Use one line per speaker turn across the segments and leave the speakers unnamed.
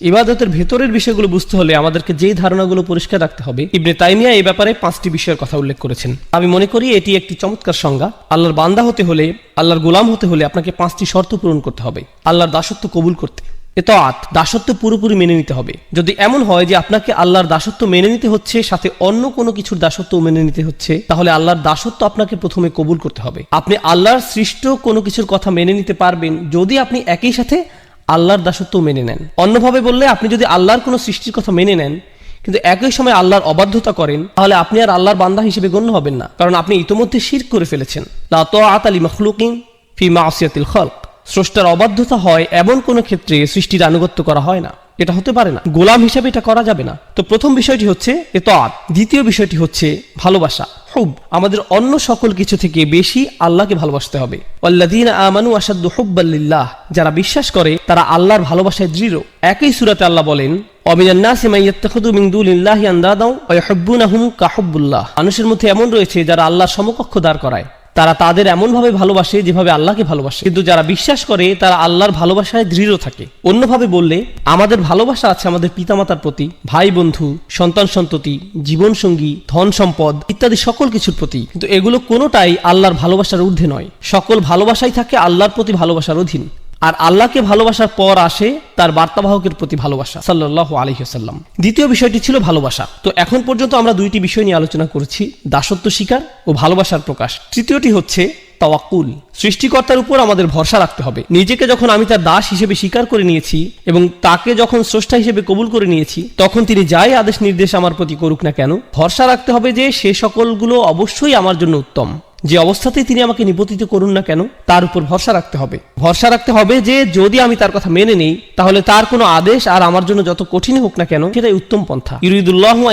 ইবাদতের ভেতরের বিষয়গুলো বুঝতে হলে আমাদেরকে যেই ধারণাগুলো পরিষ্কার রাখতে হবে। ইবনে তাইমিয়া এই ব্যাপারে পাঁচটি বিষয়ের কথা উল্লেখ করেছেন। আমি মনে করি এটি একটি চমৎকার সংজ্ঞা। আল্লাহর বান্দা হতে হলে, আল্লাহর গোলাম হতে হলে আপনাকে পাঁচটি শর্ত পূরণ করতে হবে। আল্লাহর দাসত্ব কবুল করতে। এত আত দাসত্ব পুরোপুরি মেনে নিতে হবে। যদি এমন হয় যে আপনাকে আল্লাহর দাসত্ব মেনে নিতে হচ্ছে, সাথে অন্য কোনো কিছুর দাসত্ব মেনে নিতে হচ্ছে, তাহলে আল্লাহর দাসত্ব আপনাকে প্রথমে কবুল করতে হবে। আপনি আল্লাহর সৃষ্ট কোনো কিছুর কথা মেনে নিতে পারবেন যদি আপনি একই সাথে আল্লাহর দাসত্ব মেনে নেন। অন্যভাবে বললে, আপনি যদি আল্লাহর কোনো সৃষ্টির কথা মেনে নেন, কিন্তু একই সময় আল্লাহর অবাধ্যতা করেন, তাহলে আপনি আর আল্লাহর বান্দা হিসেবে গণ্য হবেন না। কারণ আপনি ইতোমধ্যে শির করে ফেলেছেন। লা তো আতালি মখলুকিন ফি মা আসিয়াতিল খালক। স্রষ্টার অবাধ্যতা হয়, এমন কোনো ক্ষেত্রে সৃষ্টির আনুগত্য করা হয় না। এটা হতে পারে না। গোলাম হিসেবে এটা করা যাবে না। তো প্রথম বিষয়টি হচ্ছে এ তাআত দ্বিতীয় বিষয়টি হচ্ছে ভালোবাসা। হুব, আমাদের অন্য সকল কিছু থেকে বেশি আল্লাহকে ভালোবাসতে হবে। আমানু আশাদ্দু হুব্বাল্লিল্লাহ যারা বিশ্বাস করে, তারা আল্লাহর ভালোবাসায় দৃঢ়। একই সূরাতে আল্লাহ বলেন মান মিন মানুষের মধ্যে এমন রয়েছে যারা আল্লাহর সমকক্ষ দাঁড় করায়। তারা তাদের এমনভাবে ভালোবাসে যেভাবে আল্লাহকে ভালোবাসে। কিন্তু যারা বিশ্বাস করে, তারা আল্লাহর ভালোবাসায় দৃঢ় থাকে। অন্যভাবে বললে, আমাদের ভালোবাসা আছে আমাদের পিতামাতার প্রতি ভাই বন্ধু সন্তান সন্ততি জীবনসঙ্গী ধন সম্পদ ইত্যাদি সকল কিছুর প্রতি। কিন্তু এগুলো কোনোটাই আল্লাহর ভালোবাসার ঊর্ধ্বে নয়। সকল ভালোবাসাই থাকে আল্লাহর প্রতি ভালোবাসার অধীন। আর আল্লাহকে ভালোবাসার পর আসে তার বার্তাবাহকের প্রতি ভালোবাসা সাল্লাহ আলহিহাল্লাম দ্বিতীয় বিষয়টি ছিল ভালোবাসা। তো এখন পর্যন্ত আমরা দুইটি বিষয় নিয়ে আলোচনা করেছি, দাসত্ব স্বীকার ও ভালোবাসার প্রকাশ। তৃতীয়টি হচ্ছে তাওয়াক্কুল। সৃষ্টিকর্তার উপর আমাদের ভরসা রাখতে হবে। নিজেকে যখন আমি তার দাস হিসেবে স্বীকার করে নিয়েছি এবং তাকে যখন স্রষ্টা হিসেবে কবুল করে নিয়েছি, তখন তিনি যাই আদেশ নির্দেশ আমার প্রতি করুক না কেন, ভরসা রাখতে হবে যে সে সকলগুলো অবশ্যই আমার জন্য উত্তম। যে অবস্থাতেই তিনি আমাকে নিপতিত করুন না কেন, তার উপর ভরসা রাখতে হবে। ভরসা রাখতে হবে যে, যদি আমি তার কথা মেনে নেই, তাহলে তার কোনো আদেশ আর আমার জন্য যত কঠিন হোক না কেন, সেটাই উত্তম পন্থা। ইউরিদুল্লাহ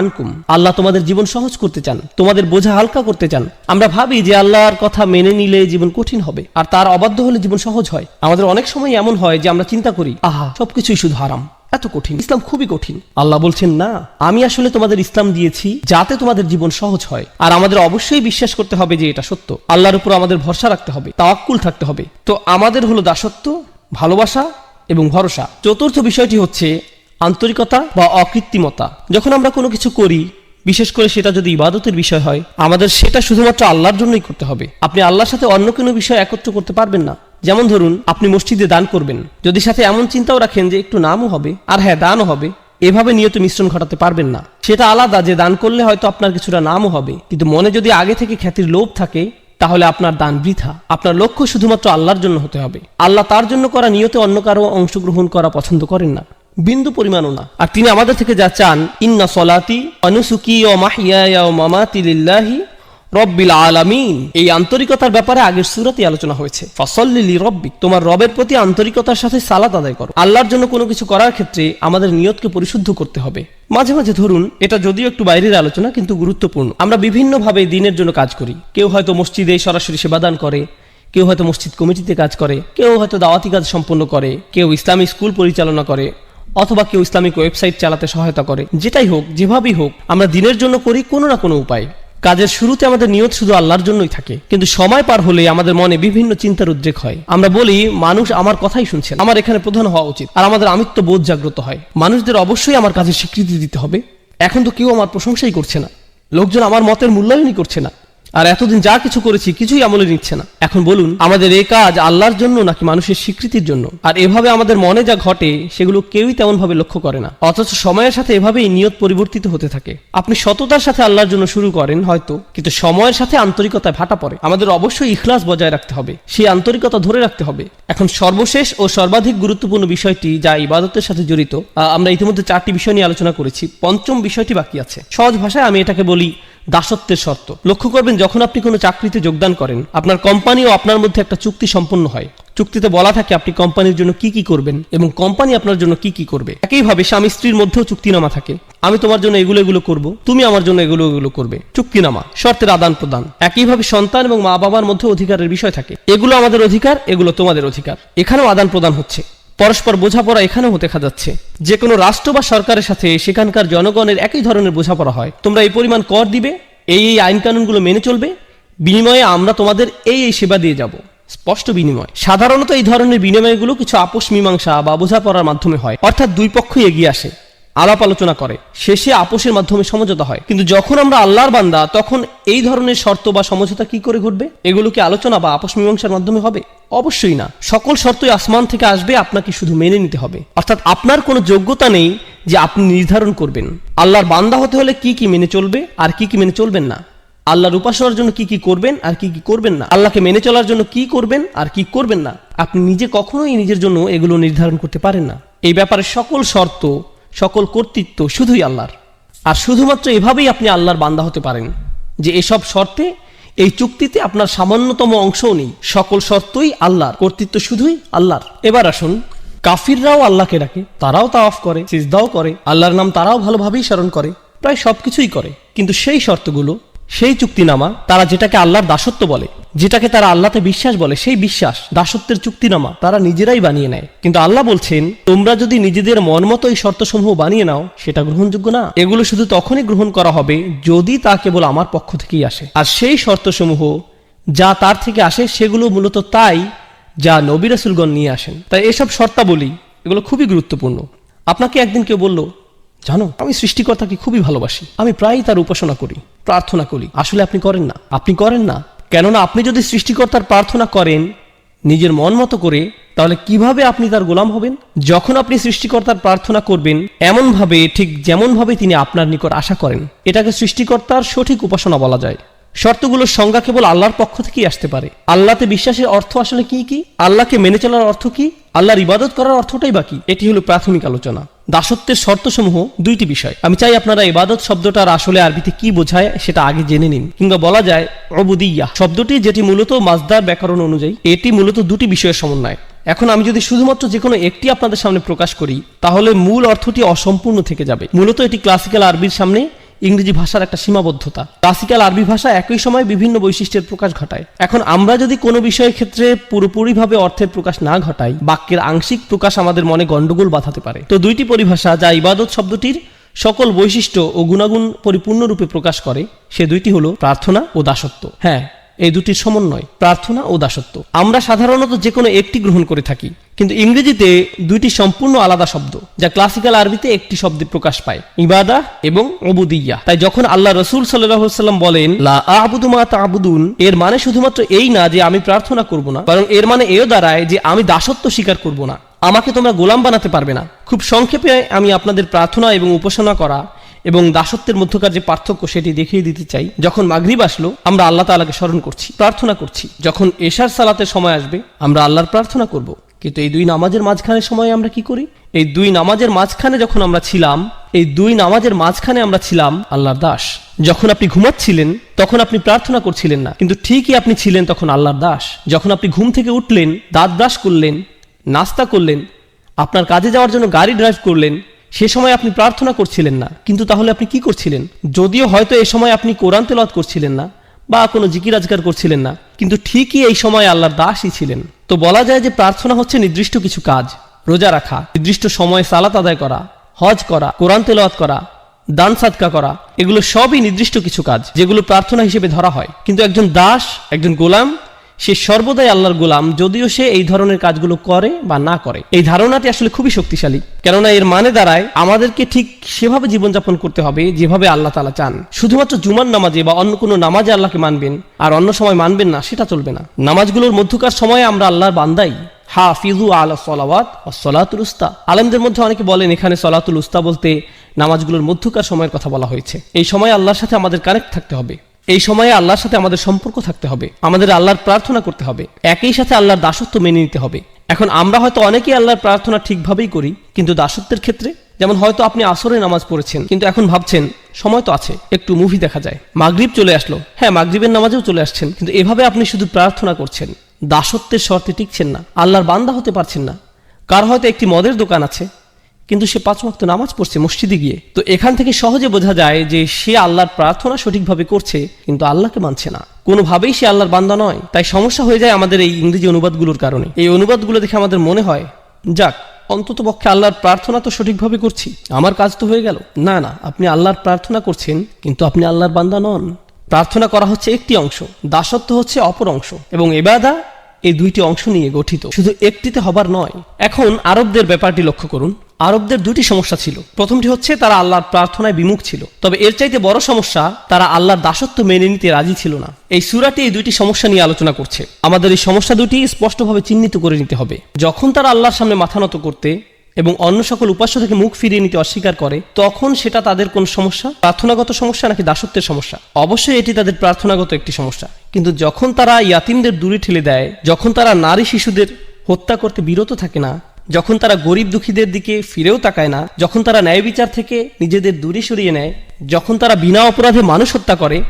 আনকুম। আল্লাহ তোমাদের জীবন সহজ করতে চান, তোমাদের বোঝা হালকা করতে চান। আমরা ভাবি যে আল্লাহর কথা মেনে নিলে জীবন কঠিন হবে, আর তার অবাধ্য হলে জীবন সহজ হয়। আমাদের অনেক সময় এমন হয় যে আমরা চিন্তা করি, আহা, সবকিছুই শুধু হারাম। এত কঠিন, ইসলাম খুবই কঠিন। আল্লাহ বলছেন, না, আমি আসলে তোমাদের ইসলাম দিয়েছি যাতে তোমাদের জীবন সহজ হয়। আর আমাদের অবশ্যই বিশ্বাস করতে হবে যে এটা সত্য। আল্লাহর উপর আমাদের ভরসা রাখতে হবে, তাওয়াক্কুল থাকতে হবে। তো আমাদের হলো দাসত্ব, ভালোবাসা এবং ভরসা। চতুর্থ বিষয়টি হচ্ছে আন্তরিকতা বা অকৃত্রিমতা। যখন আমরা কোনো কিছু করি, বিশেষ করে সেটা যদি ইবাদতের বিষয় হয়, আমাদের সেটা শুধুমাত্র আল্লাহর জন্যই করতে হবে। আপনি আল্লাহর সাথে অন্য কোনো বিষয় একত্র করতে পারবেন না। যেমন ধরুন, আপনি মসজিদে দান করবেন। যদি সাথে এমন চিন্তাও রাখেন যে একটু নামও হবে, আর হ্যাঁ দানও হবে, এভাবে নিয়ত মিশ্রণ ঘটাতে পারবেন না। সেটা আলাদা যে দান করলে হয়তো আপনার কিছুটা নামও হবে, কিন্তু মনে যদি আগে থেকে খ্যাতির লোভ থাকে, তাহলে আপনার দান বৃথা। আপনার লক্ষ্য শুধুমাত্র আল্লাহর জন্য হতে হবে। আল্লাহ তার জন্য করা নিয়তে অন্য কারও অংশগ্রহণ করা পছন্দ করেন না। বিন্দু পরিমাণও না। আর তিনি আমাদের থেকে যা চান, ইন্না সলাতি অনুসুকি ও মাহিয়া ও মামাতি লিল্লাহি রব্বিল আলামিন। এই আন্তরিকতার ব্যাপারে আগের সুরাতে আলোচনা হয়েছে। ফসল্লিলি রব্বি তোমার রবের প্রতি আন্তরিকতার সাথে সালাত আদায় করো। আল্লাহর জন্য কোনো কিছু করার ক্ষেত্রে আমাদের নিয়তকে পরিশুদ্ধ করতে হবে। মাঝে মাঝে ধরুন, এটা যদিও একটু বাইরের আলোচনা, কিন্তু গুরুত্বপূর্ণ। আমরা বিভিন্নভাবে দিনের জন্য কাজ করি। কেউ হয়তো মসজিদে সরাসরি সেবাদান করে, কেউ হয়তো মসজিদ কমিটিতে কাজ করে, কেউ হয়তো দাওয়াতি কাজ সম্পন্ন করে, কেউ ইসলামী স্কুল পরিচালনা করে, অথবা কেউ ইসলামিক ওয়েবসাইট চালাতে সহায়তা করে। যেটাই হোক, যেভাবেই হোক, আমরা দিনের জন্য করি কোনো না কোনো উপায়। কাজের শুরুতে আমাদের নিয়ত শুধু আল্লাহর জন্যই থাকে, কিন্তু সময় পার হলে আমাদের মনে বিভিন্ন চিন্তার উদ্রেক হয়। আমরা বলি, মানুষ আমার কথাই শুনছে আমার এখানে প্রধান হওয়া উচিত, আর আমাদের আমিত্ব বোধ জাগ্রত হয়। মানুষদের অবশ্যই আমার কাজের স্বীকৃতি দিতে হবে। এখন তো কেউ আমার প্রশংসাই করছে না। লোকজন আমার মতের মূল্যায়নই করছে না। আর এতদিন যা কিছু করেছি কিছুই আমলে নিচ্ছে না। এখন বলুন, আমাদের এই কাজ আল্লাহর জন্য নাকি মানুষের স্বীকৃতির জন্য? আর এভাবে আমাদের মনে যা ঘটে, সেগুলো কেউই তেমন ভাবে লক্ষ্য করে না। অথচ সময়ের সাথে এভাবেই নিয়ত পরিবর্তিত হতে থাকে। আপনি সততার সাথে আল্লাহর জন্য শুরু করেন হয়তো, কিন্তু সময়ের সাথে আন্তরিকতায় ভাটা পড়ে। আমাদের অবশ্যই ইখলাস বজায় রাখতে হবে, সেই আন্তরিকতা ধরে রাখতে হবে। এখন সর্বশেষ ও সর্বাধিক গুরুত্বপূর্ণ বিষয়টি যা ইবাদতের সাথে জড়িত আমরা ইতিমধ্যে চারটি বিষয় নিয়ে আলোচনা করেছি, পঞ্চম বিষয়টি বাকি আছে। সহজ ভাষায় আমি এটাকে বলি দাসত্বের শর্ত। লক্ষ্য করবেন, যখন আপনি কোনো চাকরিতে যোগদান করেন, আপনার কোম্পানি ও আপনার মধ্যে একটা চুক্তি সম্পন্ন হয়। চুক্তিতে বলা থাকে আপনি কোম্পানির জন্য কি কি করবেন এবং কোম্পানি আপনার জন্য কি কি করবে। একইভাবে স্বামী স্ত্রীর মধ্যেও চুক্তিনামা থাকে। আমি তোমার জন্য এগুলো এগুলো করব, তুমি আমার জন্য এগুলো এগুলো করবে। চুক্তিনামা, শর্তের আদান প্রদান। একইভাবে সন্তান এবং মা বাবার মধ্যে অধিকারের বিষয় থাকে। এগুলো আমাদের অধিকার, এগুলো তোমাদের অধিকার। এখানেও আদান প্রদান হচ্ছে। পরস্পর বোঝাপড়া এখানেও দেখা যাচ্ছে। যে কোনো রাষ্ট্র বা সরকারের সাথে সেখানকার জনগণের একই ধরনের বোঝাপড়া হয়। তোমরা এই পরিমাণ কর দিবে, এই এই আইন কানুনগুলো মেনে চলবে, বিনিময়ে আমরা তোমাদের এই এই সেবা দিয়ে যাব। স্পষ্ট বিনিময়। সাধারণত এই ধরনের বিনিময়গুলো কিছু আপোষ মীমাংসা বা বোঝাপড়ার মাধ্যমে হয়। অর্থাৎ দুই পক্ষই এগিয়ে আসে। আলাপ আলোচনা করে, শেষে আপোষের মাধ্যমে সমঝোতা হয়। কিন্তু যখন আমরা আল্লাহর বান্দা, তখন এই ধরনের শর্ত বা সমঝোতা কি করে ঘটবে? এগুলো কি আলোচনা বা আপোষ মীমাংসার মাধ্যমে হবে? অবশ্যই না। সকল শর্তই আসমান থেকে আসবে, আপনাকে শুধু মেনে নিতে হবে। অর্থাৎ আপনার কোনো যোগ্যতা নেই যে আপনি নির্ধারণ করবেন। আল্লাহর বান্দা হতে হলে কি কি মেনে চলবে আর কি কি মেনে চলবেন না? আল্লাহর উপাসনার জন্য কি কি করবেন আর কি কি করবেন না? আল্লাহকে মেনে চলার জন্য কি করবেন আর কি করবেন না? আপনি নিজে কখনোই নিজের জন্য এগুলো নির্ধারণ করতে পারেন না। এই ব্যাপারে সকল শর্ত সকল কর্তৃত্ব শুধুই আল্লাহর। আর শুধুমাত্র এভাবেই আপনি আল্লাহর বান্দা হতে পারেন যে এসব শর্তে, এই চুক্তিতে আপনার সামান্যতম অংশও নেই। সকল শর্তই আল্লাহর, কর্তৃত্ব শুধুই আল্লাহর। এবার আসুন, কাফিররাও আল্লাহকে ডাকে, তারাও তা অফ করে, সিজদাও করে, আল্লাহর নাম তারাও ভালোভাবেই স্মরণ করে, প্রায় সবকিছুই করে। কিন্তু সেই শর্তগুলো সেই চুক্তিনামা তারা যেটাকে আল্লাহর দাসত্ব বলে, যেটাকে তারা আল্লাহতে বিশ্বাস বলে, সেই বিশ্বাস, দাসত্বের চুক্তিনামা তারা নিজেরাই বানিয়ে নেয়। কিন্তু আল্লাহ বলছেন, তোমরা যদি নিজেদের মন মতো এই শর্তসমূহ বানিয়ে নাও, সেটা গ্রহণযোগ্য না। এগুলো শুধু তখনই গ্রহণ করা হবে যদি তা কেবল আমার পক্ষ থেকেই আসে। আর সেই শর্তসমূহ যা তার থেকে আসে, সেগুলো মূলত তাই যা নবী রাসুলগণ নিয়ে আসেন। তাই এসব শর্তাবলী, এগুলো খুবই গুরুত্বপূর্ণ। আপনাকে একদিন কেউ বলল, জানো, আমি সৃষ্টিকর্তাকে খুবই ভালোবাসি। আমি প্রায়ই তার উপাসনা করি। প্রার্থনা করি। আসলে আপনি করেন না। আপনি করেন না। কেননা আপনি যদি সৃষ্টিকর্তার প্রার্থনা করেন নিজের মন মতো করে, তাহলে কীভাবে আপনি তার গোলাম হবেন? যখন আপনি সৃষ্টিকর্তার প্রার্থনা করবেন, এমনভাবে, ঠিক যেমনভাবে তিনি আপনার নিকট আশা করেন। এটাকে সৃষ্টিকর্তার সঠিক উপাসনা বলা যায়। শর্তগুলোর সংজ্ঞা কেবল আল্লাহর পক্ষ থেকেই আসতে পারে। আল্লাহতে বিশ্বাসের অর্থ আসলে কি কি? আল্লাহকে মেনে চলার অর্থ কি? আল্লাহর ইবাদত করার অর্থটাই বাকি এটি হলো প্রাথমিক আলোচনা। দাসত্বের শর্তসমূহ দুইটি বিষয়। আমি চাই আপনারা ইবাদত শব্দটার আসলে আরবিতে কি বোঝায় সেটা আগে জেনে নিন। কিংবা বলা যায় অবুদিয়া শব্দটি যেটি মূলত মাজদার ব্যাকরণ অনুযায়ী, এটি মূলত দুটি বিষয়ের সমন্বয়। এখন আমি যদি শুধুমাত্র যে কোনো একটি আপনাদের সামনে প্রকাশ করি, তাহলে মূল অর্থটি অসম্পূর্ণ থেকে যাবে। মূলত এটি ক্লাসিক্যাল আরবির সামনে ইংরেজি ভাষার একটা সীমাবদ্ধতা। ক্লাসিক্যাল আরবি ভাষা একই সময় বিভিন্ন বৈশিষ্ট্যের প্রকাশ ঘটায়। এখন আমরা যদি কোনো বিষয়ের ক্ষেত্রে পুরোপুরিভাবে অর্থের প্রকাশ না ঘটাই, বাক্যের আংশিক প্রকাশ আমাদের মনে গণ্ডগোল বাঁধাতে পারে। তো দুইটি পরিভাষা যা ইবাদত শব্দটির সকল বৈশিষ্ট্য ও গুণাগুণ পরিপূর্ণরূপে প্রকাশ করে, সে দুইটি হলো প্রার্থনা ও দাসত্ব। হ্যাঁ এই দুটির সমন্বয়, প্রার্থনা ও দাসত্ব। আমরা সাধারণত যে কোনো একটি গ্রহণ করে থাকি, কিন্তু ইংরেজিতে দুইটি সম্পূর্ণ আলাদা শব্দ, যা ক্লাসিক্যাল আরবিতে একটি শব্দে প্রকাশ পায়, ইবাদা এবং অবুদিয়া তাই যখন আল্লাহ রসুল সাল্লাম বলেন, লা আবুদু মা তাবুদুন এর মানে শুধুমাত্র এই না যে আমি প্রার্থনা করব না, বরং এর মানে এও দাঁড়ায় যে আমি দাসত্ব স্বীকার করব না। আমাকে তোমরা গোলাম বানাতে পারবে না। খুব সংক্ষেপে আমি আপনাদের প্রার্থনা এবং উপাসনা করা এবং দাসত্বের মধ্যকার যে পার্থক্য সেটি দেখিয়ে দিতে চাই, যখন মাগরিব আসলো, আমরা আল্লাহ তালাকে স্মরণ করছি, প্রার্থনা করছি। যখন এশার সালাতের সময় আসবে, আমরা আল্লাহর প্রার্থনা করব। কিন্তু এই দুই নামাজের মাঝখানে সময় আমরা কি করি? এই দুই নামাজের মাঝখানে যখন আমরা ছিলাম, এই দুই নামাজের মাঝখানে আমরা ছিলাম আল্লাহর দাস। যখন আপনি ঘুমাচ্ছিলেন, তখন আপনি প্রার্থনা করছিলেন না। কিন্তু ঠিকই আপনি ছিলেন তখন আল্লাহর দাস। যখন আপনি ঘুম থেকে উঠলেন, দাঁত ব্রাশ করলেন, নাস্তা করলেন, আপনার কাজে যাওয়ার জন্য গাড়ি ড্রাইভ করলেন সে সময় আপনি প্রার্থনা করছিলেন না, কিন্তু তাহলে আপনি কি করছিলেন? যদিও হয়তো এ সময় আপনি কোরআন তেলাওয়াত করছিলেন না, বা কোনো জিকির আজগার করছিলেন না, কিন্তু ঠিকই এই সময় আল্লাহর দাসই ছিলেন। তো বলা যায় যে প্রার্থনা হচ্ছে নির্দিষ্ট কিছু কাজ, রোজা রাখা, নির্দিষ্ট সময়ে সালাত আদায় করা, হজ করা, কোরআন তেলাওয়াত করা, দান সাদকা করা, এগুলো সবই নির্দিষ্ট কিছু কাজ, যেগুলো প্রার্থনা হিসেবে ধরা হয়। কিন্তু একজন দাস, একজন গোলাম সে সর্বদাই আল্লাহর গোলাম, যদিও সে এই ধরনের কাজগুলো করে বা না করে। এই ধারণাটি আসলে খুবই শক্তিশালী। কেননা এর মানে দাঁড়ায়, আমাদেরকে ঠিক সেভাবে জীবনযাপন করতে হবে যেভাবে আল্লাহ তালা চান। শুধুমাত্র জুমার নামাজে বা অন্য কোনো নামাজে আল্লাহকে মানবেন, আর অন্য সময় মানবেন না, সেটা চলবে না। নামাজগুলোর মধ্যকার সময়ে আমরা আল্লাহর বান্দাই। হা ফিজু আলা সলাওয়াত সলাতুল উস্তা। আলমদের মধ্যে অনেকে বলেন, এখানে সলাতুল উস্তা বলতে নামাজগুলোর মধ্যকার সময়ের কথা বলা হয়েছে। এই সময় আল্লাহর সাথে আমাদের কানেক্ট থাকতে হবে। এই সময়ে আল্লাহর সাথে আমাদের সম্পর্ক থাকতে হবে। আমাদের আল্লাহর প্রার্থনা করতে হবে। একই সাথে আল্লাহর দাসত্ব মেনে নিতে হবে। এখন আমরা হয়তো অনেকেই আল্লাহর প্রার্থনা ঠিকভাবেই করি, কিন্তু দাসত্বের ক্ষেত্রে, যেমন হয়তো আপনি আসরে নামাজ পড়েছেন, কিন্তু এখন ভাবছেন, সময় তো আছে, একটু মুভি দেখা যায়। মাগরিব চলে আসলো। হ্যাঁ মাগরিবের নামাজেও চলে আসছেন, কিন্তু এভাবে আপনি শুধু প্রার্থনা করছেন। দাসত্বের শর্তে টিকছেন না। আল্লাহর বান্দা হতে পারছেন না। কার হয়তো একটি মদের দোকান আছে কিন্তু সে পাঁচ ওয়াক্ত নামাজ পড়ছে মসজিদে গিয়ে। তো এখান থেকে সহজে বোঝা যায় যে সে আল্লাহর প্রার্থনা সঠিকভাবে করছে, কিন্তু আল্লাহকে মানছে না। কোনোভাবেই সে আল্লাহর বান্দা নয়। তাই সমস্যা হয়ে যায় আমাদের এই ইংরেজি অনুবাদগুলোর কারণে। এই অনুবাদগুলো দেখে আমাদের মনে হয়, যাক, অন্তত পক্ষে আল্লাহর প্রার্থনা তো সঠিকভাবে করছি। আমার কাজ তো হয়ে গেল। না না, আপনি আল্লাহর প্রার্থনা করছেন, কিন্তু আপনি আল্লাহর বান্দা নন। প্রার্থনা করা হচ্ছে একটি অংশ, দাসত্ব হচ্ছে অপর অংশ, এবং এবাদা এই দুইটি অংশ নিয়ে গঠিত। শুধু একটিতে হবার নয়, এখন আরবদের ব্যাপারটি লক্ষ্য করুন। আরবদের দুটি সমস্যা ছিল। প্রথমটি হচ্ছে, তারা আল্লাহর প্রার্থনায় বিমুখ ছিল। তবে এর চাইতে বড় সমস্যা, তারা আল্লাহর দাসত্ব মেনে নিতে রাজি ছিল না। এই সুরাটি এই দুইটি সমস্যা নিয়ে আলোচনা করছে। আমাদের এই সমস্যা দুটি স্পষ্টভাবে চিহ্নিত করে নিতে হবে। যখন তারা আল্লাহর সামনে মাথা নত করতে এবং অন্য সকল উপাস্য থেকে মুখ ফিরিয়ে নিতে অস্বীকার করে, তখন সেটা তাদের কোন সমস্যা? প্রার্থনাগত সমস্যা নাকি দাসত্বের সমস্যা? অবশ্যই এটি তাদের প্রার্থনাগত একটি সমস্যা। কিন্তু যখন তারা ইয়াতিমদের দূরে ঠেলে দেয়, যখন তারা নারী শিশুদের হত্যা করতে বিরত থাকে না যখন তারা গরিব দুঃখীদের দিকে ফিরেও তাকায় না, যখন তারা ন্যায় বিচার থেকে নিজেদের দূরে সরিয়ে নেয়, যখন তারা বিনা অপরাধে মানুষ হত্যা করে,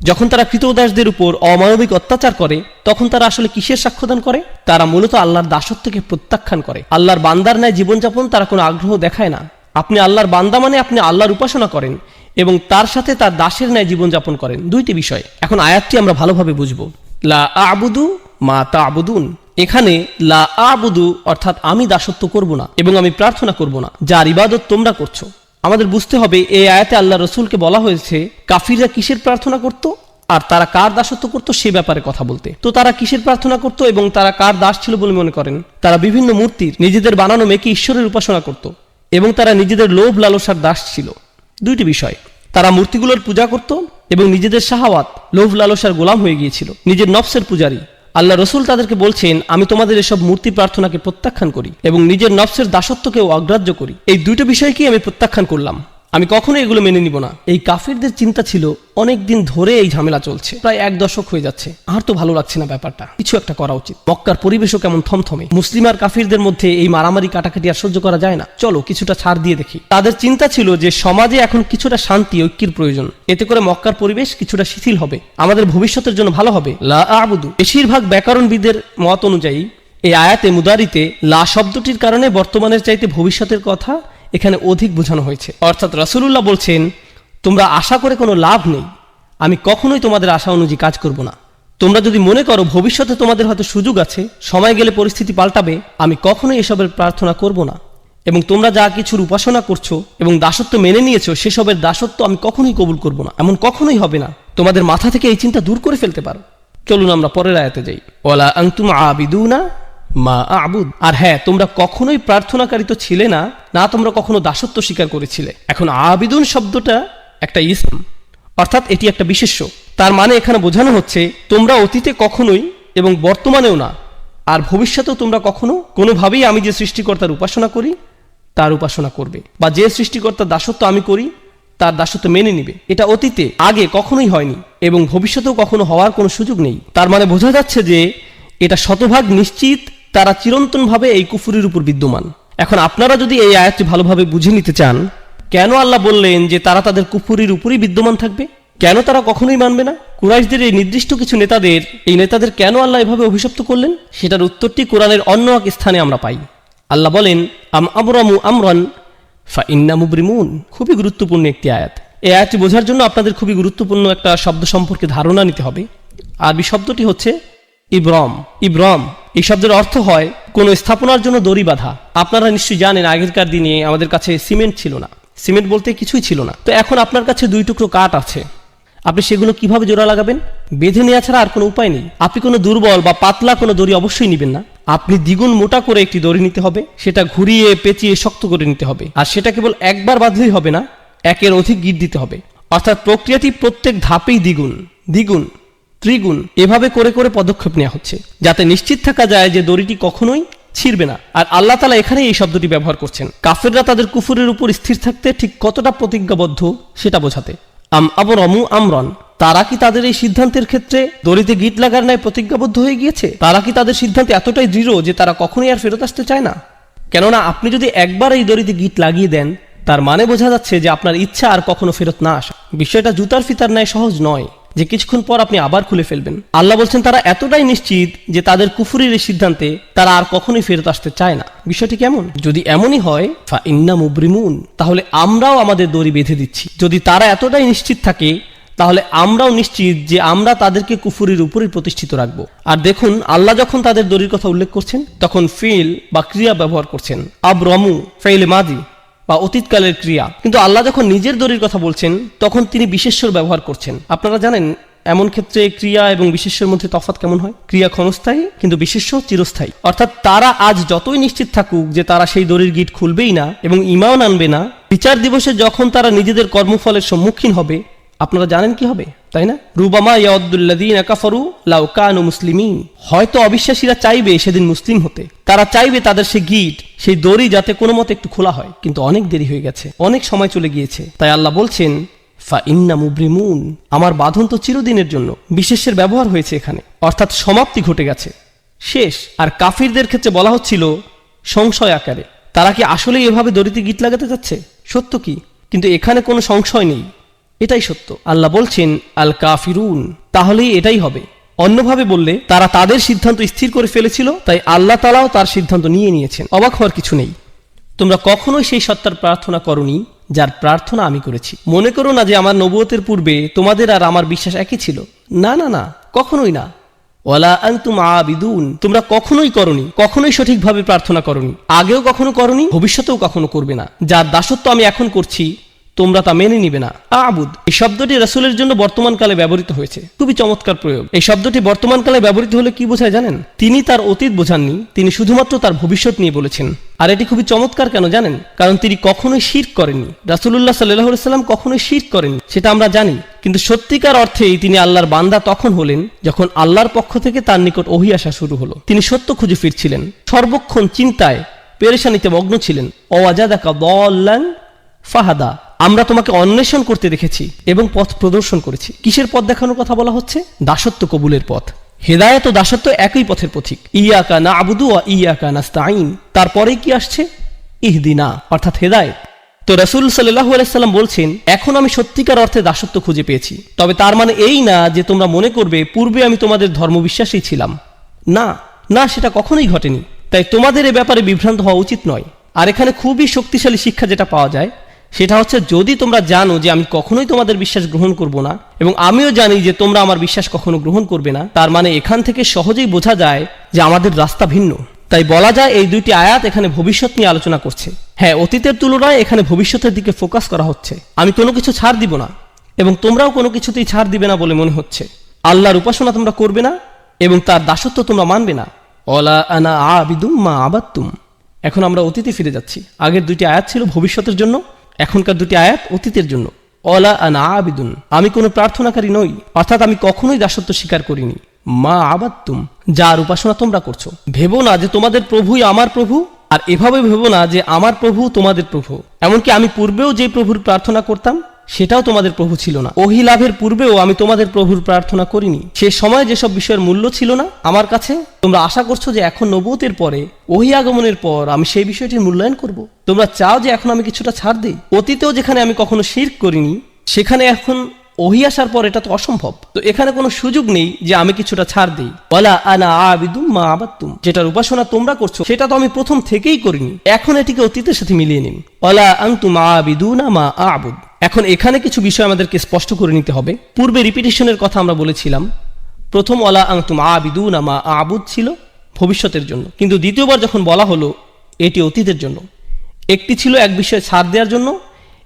যখন তারা কৃতদাসদের উপর অমানবিক অত্যাচার করে, তখন তারা আসলে কিসের সাক্ষ্যদান করে? তারা মূলত আল্লাহর দাসত্বকে প্রত্যাখ্যান করে। আল্লাহর বান্দার ন্যায় জীবনযাপন তারা কোনো আগ্রহ দেখায় না। আপনি আল্লাহর বান্দা মানে আপনি আল্লাহর উপাসনা করেন এবং তার সাথে তার দাসের ন্যায় জীবনযাপন করেন। দুইটি বিষয়। এখন আয়াতটি আমরা ভালোভাবে বুঝব। লা আবুদু মা তা আবুদুন এখানে লা আবুদু অর্থাৎ আমি দাসত্ব করব না এবং আমি প্রার্থনা করব না। যার ইবাদত তোমরা করছ। আমাদের বুঝতে হবে, এই আয়াতে আল্লাহ রসুলকে বলা হয়েছে, কাফিররা কিসের প্রার্থনা করত? আর তারা কার দাসত্ব করত সে ব্যাপারে কথা বলতে। তো তারা কিসের প্রার্থনা করত এবং তারা কার দাস ছিল বলে মনে করেন? তারা বিভিন্ন মূর্তির, নিজেদের বানানো মেয়েকে ঈশ্বরের উপাসনা করত এবং তারা নিজেদের লোভ লালসার দাস ছিল। দুইটি বিষয়। তারা মূর্তিগুলোর পূজা করত এবং নিজেদের শাহাওয়াত, লোভ লালসার গোলাম হয়ে গিয়েছিল। নিজের নফসের পূজারী। আল্লাহ রসুল তাদেরকে বলছেন, আমি তোমাদের এসব মূর্তি প্রার্থনাকে প্রত্যাখ্যান করি এবং নিজের নফসের দাসত্বকেও অগ্রাহ্য করি। এই দুইটা বিষয়কেই আমি প্রত্যাখ্যান করলাম। আমি কখনো এগুলো মেনে নিব না। এই কাফিরদের চিন্তা ছিল, অনেক দিন ধরে এই ঝামেলা চলছে। প্রায় এক দশক হয়ে যাচ্ছে। আর তো ভালো লাগছে না ব্যাপারটা। কিছু একটা করা উচিত। মক্কার পরিবেশও কেমন থমথমে। মুসলিম আর কাফিরদের মধ্যে এই মারামারি কাটাকাটি আর সহ্য করা যায় না। চলো, কিছুটা ছাড় দিয়ে দেখি। তাদের চিন্তা ছিল যে সমাজে এখন কিছুটা শান্তি, ঐক্যের প্রয়োজন। এতে করে মক্কার পরিবেশ কিছুটা শিথিল হবে। আমাদের ভবিষ্যতের জন্য ভালো হবে। লা আবুদু। বেশিরভাগ ব্যাকরণবিদের মত অনুযায়ী, এই আয়াতে মুদারিতে লা শব্দটির কারণে বর্তমানের চাইতে ভবিষ্যতের কথা এখানে অধিক বোঝানো হয়েছে। অর্থাৎ রাসূলুল্লাহ বলছেন, তোমরা আশা করে কোনো লাভ নেই। আমি কখনোই তোমাদের আশা অনুযায়ী কাজ করব না। তোমরা যদি মনে করো ভবিষ্যতে তোমাদের হয়তো সুযোগ আছে, সময় গেলে পরিস্থিতি পাল্টাবে, আমি কখনোই এসবের প্রার্থনা করব না। এবং তোমরা যা কিছুর উপাসনা করছ এবং দাসত্ব মেনে নিয়েছো, সেসবের দাসত্ব আমি কখনোই কবুল করব না। এমন কখনোই হবে না। তোমাদের মাথা থেকে এই চিন্তা দূর করে ফেলতে পারো। চলুন আমরা পরের আয়াতে যাই। ওলা আংতুম আবিদুনা মা আবুদ। আর হ্যাঁ তোমরা কখনোই প্রার্থনাকারী তো ছিলে না না তোমরা কখনো দাসত্ব স্বীকার করেছিলে। এখন আবিদুন শব্দটা একটা ইসম। অর্থাৎ এটি একটা বিশেষ্য। তার মানে এখানে বোঝানো হচ্ছে, তোমরা অতীতে কখনোই এবং বর্তমানেও না, আর ভবিষ্যতেও তোমরা কখনো কোনোভাবেই আমি যে সৃষ্টিকর্তার উপাসনা করি, তার উপাসনা করবে। বা যে সৃষ্টিকর্তার দাসত্ব আমি করি, তার দাসত্ব মেনে নিবে। এটা অতীতে, আগে কখনোই হয়নি এবং ভবিষ্যতেও কখনো হওয়ার কোনো সুযোগ নেই। তার মানে বোঝা যাচ্ছে যে এটা শতভাগ নিশ্চিত তারা চিরন্তনভাবে এই কুফুরির উপর বিদ্যমান। এখন আপনারা যদি এই আয়াতটি ভালোভাবে বুঝে নিতে চান, কেন আল্লাহ বললেন যে তারা তাদের কুফুরির উপরই বিদ্যমান থাকবে? কেন তারা কখনোই মানবে না? কুরাইশদের এই নির্দিষ্ট কিছু নেতাদের, এই নেতাদের কেন আল্লাহ এভাবে অভিশপ্ত করলেন? সেটার উত্তরটি কোরআনের অন্য এক স্থানে আমরা পাই। আল্লাহ বলেন, আম আমরামু আমরান ফা ইন্না মুবরিমুন। খুবই গুরুত্বপূর্ণ একটি আয়াত। এই আয়াতটি বোঝার জন্য আপনাদের খুবই গুরুত্বপূর্ণ একটা শব্দ সম্পর্কে ধারণা নিতে হবে। আরবি শব্দটি হচ্ছে ইব্রম ইব্রম, এই শব্দের অর্থ হয় কোনো স্থাপনার জন্য দড়ি বাঁধা। আপনারা নিশ্চয়ই জানেন, আগেরকার দিনে আমাদের কাছে সিমেন্ট ছিল না। সিমেন্ট বলতে কিছুই ছিল না। তো এখন আপনার কাছে দুই টুকরো কাঠ আছে। আপনি সেগুলো কীভাবে জোড়া লাগাবেন? বেঁধে নেওয়া ছাড়া আর কোনো উপায় নেই। আপনি কোনো দুর্বল বা পাতলা কোনো দড়ি অবশ্যই নেবেন না। আপনি দ্বিগুণ মোটা করে একটি দড়ি নিতে হবে। সেটা ঘুরিয়ে, পেঁচিয়ে শক্ত করে নিতে হবে। আর সেটা কেবল একবার বাঁধলেই হবে না, একের অধিক গিট দিতে হবে। অর্থাৎ প্রক্রিয়াটি প্রত্যেক ধাপেই দ্বিগুণ। দ্বিগুণ। ত্রিগুণ। এভাবে করে করে পদক্ষেপ নেওয়া হচ্ছে। যাতে নিশ্চিত থাকা যায় যে দড়িটি কখনোই ছিঁড়বে না। আর আল্লাহ তালা এখানে এই শব্দটি ব্যবহার করছেন। কাফেররা তাদের কুফুরের উপর স্থির থাকতে ঠিক কতটা প্রতিজ্ঞাবদ্ধ সেটা বোঝাতে। আম আবরমু আমরন। তারা কি তাদের এই সিদ্ধান্তের ক্ষেত্রে দড়িতে গিট লাগার ন্যায় প্রতিজ্ঞাবদ্ধ হয়ে গিয়েছে? তারা কি তাদের সিদ্ধান্তে এতটাই দৃঢ় যে তারা কখনোই আর ফেরত আসতে চায় না? কেননা আপনি যদি একবার এই দড়িতে গিট লাগিয়ে দেন, তার মানে বোঝা যাচ্ছে যে আপনার ইচ্ছা আর কখনো ফেরত না আসা। বিষয়টা জুতার ফিতার ন্যায় সহজ নয়। যে কিছুক্ষণ পর আপনি আবার খুলে ফেলবেন। আল্লাহ বলছেন, তারা এতটাই নিশ্চিত যে তাদের কুফুরির এই সিদ্ধান্তে তারা আর কখনোই ফেরত আসতে চায় না। বিষয়টি কেমন? যদি এমনই হয় মুবরিমুন, তাহলে আমরাও আমাদের দড়ি বেঁধে দিচ্ছি। যদি তারা এতটাই নিশ্চিত থাকে, তাহলে আমরাও নিশ্চিত যে আমরা তাদেরকে কুফুরির উপরই প্রতিষ্ঠিত রাখব। আর দেখুন, আল্লাহ যখন তাদের দড়ির কথা উল্লেখ করছেন, তখন ফিল বা ক্রিয়া ব্যবহার করছেন। আব রমু ফেইলে মাদি। বা অতীতকালের ক্রিয়া। কিন্তু আল্লাহ যখন নিজের দড়ির কথা বলছেন, তখন তিনি বিশেষ্বর ব্যবহার করছেন। আপনারা জানেন, এমন ক্ষেত্রে ক্রিয়া এবং বিশেষ্যের মধ্যে তফাৎ কেমন হয়? ক্রিয়া ক্ষণস্থায়ী, কিন্তু বিশেষ্য চিরস্থায়ী। অর্থাৎ তারা আজ যতই নিশ্চিত থাকুক যে তারা সেই দড়ির গিট খুলবেই না এবং ইমাও আনবে না, বিচার দিবসে যখন তারা নিজেদের কর্মফলের সম্মুখীন হবে, আপনারা জানেন কি হবে? তাই না? রুবামা ইয়াউদ্দুল্লাদিন কাফারু লাউ কানু মুসলিমিন। হয়তো অবিশ্বাসীরা চাইবে সেদিন মুসলিম হতে। তারা চাইবে তাদের সেই গিট, সেই দড়ি যাতে কোনো মতে একটু খোলা হয়। কিন্তু অনেক দেরি হয়ে গেছে, অনেক সময় চলে গিয়েছে। তাই আল্লাহ বলছেন, ফা ইন্না মুব্রিমুন। আমার বাঁধন তো চিরদিনের জন্য, বিশেষের ব্যবহার হয়েছে এখানে। অর্থাৎ সমাপ্তি ঘটে গেছে। শেষ। আর কাফিরদের ক্ষেত্রে বলা হচ্ছিল, সংশয় আকারে। তারা কি আসলে এভাবে দড়িতে গিট লাগাতে যাচ্ছে? সত্য কি? কিন্তু এখানে কোনো সংশয় নেই। এটাই সত্য। আল্লাহ বলছেন, আল কাফিরুন। তাহলেই এটাই হবে। অন্যভাবে বললে, তারা তাদের সিদ্ধান্ত স্থির করে ফেলেছিল, তাই আল্লাহ তালাও তার সিদ্ধান্ত নিয়ে নিয়েছেন। অবাক হওয়ার কিছু নেই। তোমরা কখনোই সেই সত্তার প্রার্থনা করনি, যার প্রার্থনা আমি করেছি। মনে করো না যে আমার নবুয়তের পূর্বে তোমাদের আর আমার বিশ্বাস একই ছিল? না না না, কখনোই না। ওয়ালা আনতুম আবিদুন। তোমরা কখনোই করনি, কখনোই সঠিকভাবে প্রার্থনা করনি। আগেও কখনো করনি, ভবিষ্যতেও কখনো করবে না। যার দাসত্ব আমি এখন করছি তোমরা তা মেনে নিবে না। আবুদ, এই শব্দটি রাসূলের জন্য বর্তমানকালে ব্যবহৃত হয়েছে। খুবই চমৎকার প্রয়োগ। এই শব্দটি বর্তমানকালে ব্যবহৃত হলে কি বোঝায় জানেন? তিনি তার অতীত বোঝাননি, তিনি শুধুমাত্র তার ভবিষ্যৎ নিয়ে বলেছেন। আর এটি খুবই চমৎকার কেন জানেন? কারণ তিনি কখনোই শির করেননি। রাসূলুল্লাহ সাল্লাহ সাল্লাম কখনোই শির করেননি, সেটা আমরা জানি। কিন্তু সত্যিকার অর্থেই তিনি আল্লাহর বান্দা তখন হলেন, যখন আল্লাহর পক্ষ থেকে তার নিকট ওহি আসা শুরু হলো। তিনি সত্য খুঁজে ফিরছিলেন, সর্বক্ষণ চিন্তায় পেরেশানিতে মগ্ন ছিলেন। অওয়াজাদাকা দল্লান ফাহাদা। আমরা তোমাকে অন্বেষণ করতে দেখেছি এবং পথ প্রদর্শন করেছি। কিসের পথ দেখানোর কথা বলা হচ্ছে? দাসত্ব কবুলের পথ। হেদায়ত ও দাসত্ব একই পথের পথিক। ইয়াকা না আবুদু ও ইয়াকা নাস্তাইন তারপরেই কি আসছে? ইহদিনা, অর্থাৎ হেদায়ত। তো রসুল সাল্লাহ আলাইসাল্লাম বলছেন, এখন আমি সত্যিকার অর্থে দাসত্ব খুঁজে পেয়েছি। তবে তার মানে এই না যে তোমরা মনে করবে, পূর্বে আমি তোমাদের ধর্মবিশ্বাসী ছিলাম। না না, সেটা কখনোই ঘটেনি। তাই তোমাদের এ ব্যাপারে বিভ্রান্ত হওয়া উচিত নয়। আর এখানে খুবই শক্তিশালী শিক্ষা যেটা পাওয়া যায় সেটা হচ্ছে যদি তোমরা জানো যে আমি কখনোই তোমাদের বিশ্বাস গ্রহণ করব না, এবং আমিও জানি যে তোমরা আমার বিশ্বাস কখনো গ্রহণ করবে না, তার মানে এখান থেকে সহজেই বোঝা যায় যে আমাদের রাস্তা ভিন্ন। তাই বলা যায় এই দুইটি আয়াত এখানে ভবিষ্যৎ নিয়ে আলোচনা করছে। হ্যাঁ অতীতের তুলনায় এখানে ভবিষ্যতের দিকে ফোকাস করা হচ্ছে। আমি কোনো কিছু ছাড় দিব না, এবং তোমরাও কোনো কিছুতেই ছাড় দিবে না বলে মনে হচ্ছে। আল্লাহর উপাসনা তোমরা করবে না, এবং তার দাসত্ব তোমরা মানবে না। অলা আনা আবিদুম মা আবাত্তুম এখন আমরা অতীতে ফিরে যাচ্ছি। আগের দুইটি আয়াত ছিল ভবিষ্যতের জন্য এখনকার দুটি আয়াত অতীতের জন্য। অলা আনা আবিদুন। আমি কোনো প্রার্থনাকারী নই, অর্থাৎ আমি কখনোই দাসত্ব স্বীকার করিনি। মা আবাত্তুম যার উপাসনা তোমরা করছ। ভেবো না যে তোমাদের প্রভুই আমার প্রভু, আর এভাবে ভেবো না যে আমার প্রভু তোমাদের প্রভু। এমনকি আমি পূর্বেও যে প্রভুর প্রার্থনা করতাম সেটাও তোমাদের প্রভু ছিল না। ওহি লাভের পূর্বেও আমি তোমাদের প্রভুর প্রার্থনা করিনি। সে সময় যেসব বিষয়ের মূল্য ছিল না, আমার কাছে, তোমরা আশা করছ যে এখন নবতের পরে, ওহি আগমনের পর আমি সেই বিষয়টির মূল্যায়ন করব। তোমরা চাও যে এখন আমি কিছুটা ছাড় দিই। অতীতেও যেখানে আমি কখনো শির করিনি, সেখানে এখন ওহি আসার পর এটা তো অসম্ভব। তো এখানে কোনো সুযোগ নেই যে আমি কিছুটা ছাড় দিই। ওয়ালা আনা আবিদুম মা আবাত্তুম যেটার উপাসনা তোমরা করছ, সেটা তো আমি প্রথম থেকেই করিনি। এখন এটিকে অতীতের সাথে মিলিয়ে নিন। ওয়ালা আনতুম আবিদুনা মা আবুদ। এখন এখানে কিছু বিষয় আমাদেরকে স্পষ্ট করে নিতে হবে। পূর্বে রিপিটেশনের কথা আমরা বলেছিলাম। প্রথম ওয়ালা আনতুম আবিদুনা মা আবুদ ছিল ভবিষ্যতের জন্য। কিন্তু দ্বিতীয়বার যখন বলা হলো, এটি অতীতের জন্য। একটি ছিল এক বিষয়ে ছাড় দেওয়ার জন্য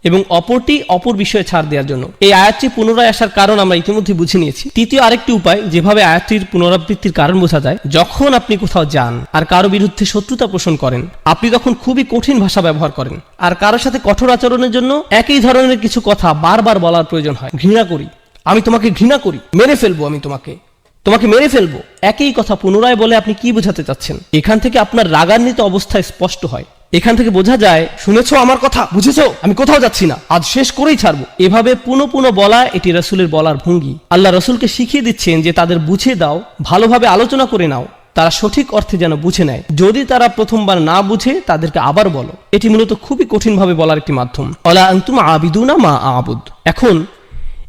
এবং অপরটি অপর বিষয়ে ছাড় দেওয়ার জন্য। এই আয়াতটি পুনরায় আসার কারণ আমরা ইতিমধ্যে বুঝে নিয়েছি। তৃতীয় আরেকটি উপায়, যেভাবে আয়াতটির পুনরাবৃত্তির কারণ বোঝা যায়, যখন আপনি কোথাও যান আর কারও বিরুদ্ধে শত্রুতা পোষণ করেন, আপনি তখন খুবই কঠিন ভাষা ব্যবহার করেন। আর কারোর সাথে কঠোর আচরণের জন্য একই ধরনের কিছু কথা বারবার বলার প্রয়োজন হয়। ঘৃণা করি। আমি তোমাকে ঘৃণা করি। মেরে ফেলব আমি তোমাকে। তোমাকে মেরে ফেলব। একই কথা পুনরায় বলে আপনি কি বোঝাতে চাচ্ছেন? এখান থেকে আপনার রাগান্বিত অবস্থায় স্পষ্ট হয়। এখান থেকে বোঝা যায়, শুনেছো আমার কথা? বুঝেছ? আমি কোথাও যাচ্ছি না। আজ শেষ করেই ছাড়বো। এভাবে পুনঃ পুনঃ বলা এটি রসুলের বলার ভঙ্গি। আল্লাহ রসুলকে শিখিয়ে দিচ্ছেন যে তাদের বুঝে দাও, ভালোভাবে আলোচনা করে নাও। তারা সঠিক অর্থে যেন বুঝে নেয়। যদি তারা প্রথমবার না বুঝে, তাদেরকে আবার বলো। এটি মূলত খুবই কঠিনভাবে বলার একটি মাধ্যম। অলা আন্তুম আবিদুনা মা আবুদ। এখন,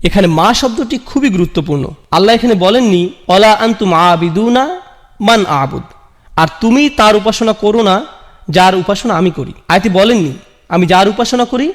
এখানে মা শব্দটি খুবই গুরুত্বপূর্ণ। আল্লাহ এখানে বলেননি, অলা আন্তুম আবিদুনা মান আবুদ। আর তুমি তার উপাসনা করো না যার উপাসনা আমি করি। আয়তি বলেননি, আমি যার উপাসনা করি,